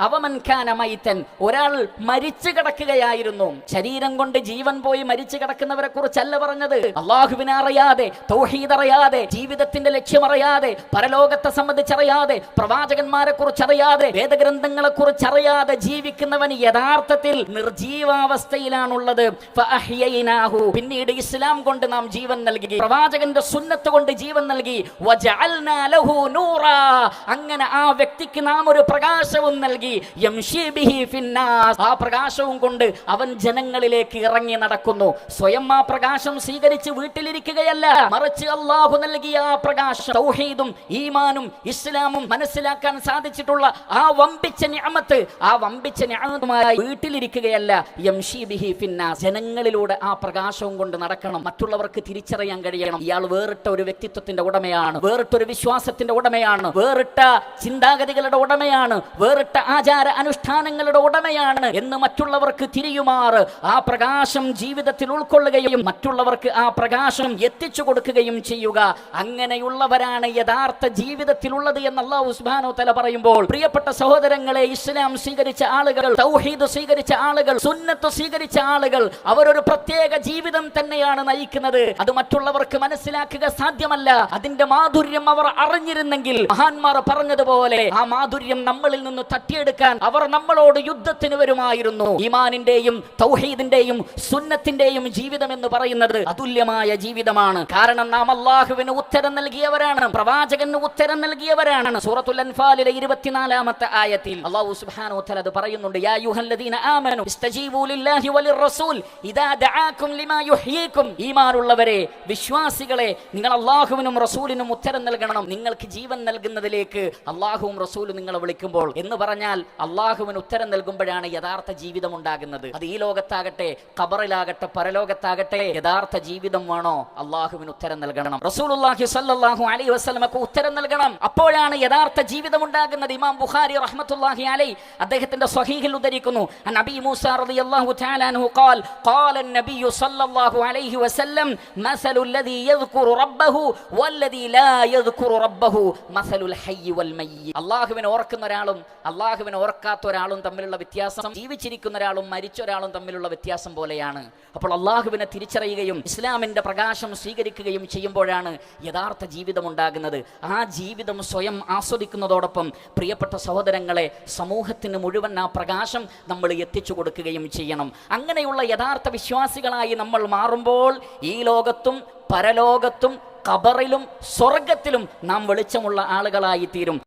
അവമൻഖാന മൈത്തൻ ഒരാൾ മരിച്ചു കിടക്കുകയായിരുന്നു ശരീരം കൊണ്ട് ജീവൻ പോയി മരിച്ചു കിടക്കുന്നവരെ കുറിച്ചല്ല പറഞ്ഞത് അള്ളാഹുവിനെ അറിയാതെ അറിയാതെ ജീവിതത്തിന്റെ ലക്ഷ്യമറിയാതെ പരലോകത്തെ സംബന്ധിച്ചറിയാതെ പ്രവാചകന്മാരെ കുറിച്ചറിയാതെ വേദഗ്രന്ഥങ്ങളെ കുറിച്ചറിയാതെ ജീവിക്കുന്നവൻ യഥാർത്ഥത്തിൽ നിർജീവാവസ്ഥയിലാണുള്ളത്. പിന്നീട് ഇസ്ലാം കൊണ്ട് നാം ജീവൻ നൽകി പ്രവാചകന്റെ സുന്നത്ത് കൊണ്ട് ജീവൻ നൽകി. അങ്ങനെ ആ വ്യക്തിക്ക് നാം ഒരു പ്രകാശവും നൽകി. ആ പ്രകാശവും കൊണ്ട് അവൻ ജനങ്ങളിലേക്ക് ഇറങ്ങി നടക്കുന്നു. സ്വയം ആ പ്രകാശം സ്വീകരിച്ച് വീട്ടിലിരിക്കുകയല്ല. മറിച്ച് അള്ളാഹു നൽകിയ ആ പ്രകാശം ഈമാനും ഇസ്ലാമും മനസ്സിലാക്കാൻ സാധിച്ചിട്ടുള്ള ആ വമ്പിച്ച ഞാമത്ത് ആ വമ്പിച്ച ഞാമത്തുമായി വീട്ടിലിരിക്കുകയല്ല. ജനങ്ങളിലൂടെ ആ പ്രകാശവും കൊണ്ട് നടക്കണം. മറ്റുള്ളവർക്ക് തിരിച്ചറിയാൻ കഴിയണം. ഇയാൾ വേറിട്ട ഒരു വ്യക്തിത്വത്തിന്റെ ഉടമയാണ്. വേറിട്ട ഒരു വിശ്വാസത്തിന്റെ ഉടമയാണ്. വേറിട്ട ചിന്താഗതികളുടെ ഉടമയാണ്. വേറിട്ട ആചാര അനുഷ്ഠാനങ്ങളുടെ ഉടമയാണ് എന്ന് മറ്റുള്ളവർക്ക് തിരിയുമാറ് ആ പ്രകാശം ജീവിതത്തിൽ ഉൾക്കൊള്ളുകയും മറ്റുള്ളവർക്ക് ആ പ്രകാശം എത്തിച്ചു കൊടുക്കുകയും ചെയ്യുക. അങ്ങനെയുള്ളവരാണ് യഥാർത്ഥ ജീവിതത്തിലുള്ളത് എന്ന് സുബ്ഹാനഹു തല പറയുമ്പോൾ പ്രിയപ്പെട്ട സഹോദരങ്ങളെ ഇസ്ലാം സ്വീകരിച്ച ആളുകൾ തൗഹീദ് സ്വീകരിച്ച ആളുകൾ സുന്നത്ത് സ്വീകരിച്ച ആളുകൾ അവരൊരു പ്രത്യേക ജീവിതം തന്നെയാണ് നയിക്കുന്നത്. അത് മറ്റുള്ളവർക്ക് മനസ്സിലാക്കുക സാധ്യമല്ല. അതിന്റെ മാധുര്യം അവർ അറിഞ്ഞിരുന്നെങ്കിൽ മഹാന്മാർ പറഞ്ഞതുപോലെ ആ മാധുര്യം നമ്മളിൽ നിന്ന് തട്ടിയെടുക്കാൻ അവർ നമ്മളോട് യുദ്ധത്തിന് വരുമായിരുന്നു. ഇമാനിന്റെയും തൗഹീദിന്റെയും സുന്നത്തിന്റെയും ജീവിതം എന്ന് പറയുന്നത് അതുല്യമായ ജീവിതമാണ്. കാരണം നാം അള്ളാഹുവിന് ഉത്തരം നൽകിയവരാണ്. പ്രവാചകന് ഉത്തരം നൽകിയവരാണ്. സൂറത്തുൽ അൻഫാലിലെ ഇരുപത്തിനാലാമത്തെ ആയത്തിൽ അള്ളാഹു സുബ്ഹാനഹു അത് പറയുന്നുണ്ട്. യാ ലില്ലാഹി ഇദാ ലിമാ ഈമാനുള്ളവരെ വിശ്വാസികളെ നിങ്ങൾ അള്ളാഹുവിനും റസൂലിനും ഉത്തരം നൽകണം. നിങ്ങൾക്ക് ജീവൻ നൽകുന്നതിലേക്ക് അള്ളാഹുവും റസൂലും നിങ്ങളെ വിളിക്കുമ്പോൾ എന്ന് പറഞ്ഞാൽ അള്ളാഹുവിന് ഉത്തരം നൽകുമ്പോഴാണ് യഥാർത്ഥ ജീവിതം ഉണ്ടാകുന്നത് അത് ഈ ലോകത്താകട്ടെ ഖബറിലാകട്ടെ പരലോകത്താകട്ടെ യഥാർത്ഥ ജീവിതം വേണോ അള്ളാഹുവിന് ഉത്തരം നൽകണം റസൂലുള്ളാഹി സ്വല്ലല്ലാഹു അലൈഹി വസല്ലമക്ക് ഉത്തരം നൽകണം അപ്പോഴാണ് യഥാർത്ഥ ജീവിതം ഉണ്ടാകുന്നത് ഇമാം ബുഖാരി റഹ്മത്തുള്ളാഹി അലൈഹി അദ്ദേഹത്തിന്റെ സ്വഹീഹിൽ ഉദ്ധരിക്കുന്നു അൻ അബീ മൂസ റളിയല്ലാഹു തആല അൻഹു ഖാൽ ഖാല النبي صلى الله عليه وسلم مثل الذي يذكر ربه والذي لا يذكر ربه مثل الحي والميت അള്ളാഹുവിനെ ഓർക്കുന്ന ഒരാളും അള്ളാഹുവിനെ ഓർക്കാത്ത ഒരാളും തമ്മിലുള്ള വ്യത്യാസം ജീവിച്ചിരിക്കുന്ന ഒരാളും മരിച്ച ഒരാളും തമ്മിലുള്ള വ്യത്യാസം പോലെയാണ്. അപ്പോൾ അള്ളാഹുവിനെ തിരിച്ചറിയുകയും ഇസ്ലാമിന്റെ പ്രകാശം സ്വീകരിക്കുകയും ചെയ്യുമ്പോഴാണ് യഥാർത്ഥ ജീവിതം ഉണ്ടാകുന്നത്. ആ ജീവിതം സ്വയം ആസ്വദിക്കുന്നതോടൊപ്പം പ്രിയപ്പെട്ട സഹോദരങ്ങളെ സമൂഹത്തിന് മുഴുവൻ ആ പ്രകാശം നമ്മൾ എത്തിച്ചു കൊടുക്കുകയും ചെയ്യണം. അങ്ങനെയുള്ള യഥാർത്ഥ വിശ്വാസികളായി നമ്മൾ മാറുമ്പോൾ ഈ ലോകത്തും പരലോകത്തും ഖബറിലും സ്വർഗത്തിലും നാം വെളിച്ചമുള്ള ആളുകളായി തീരും.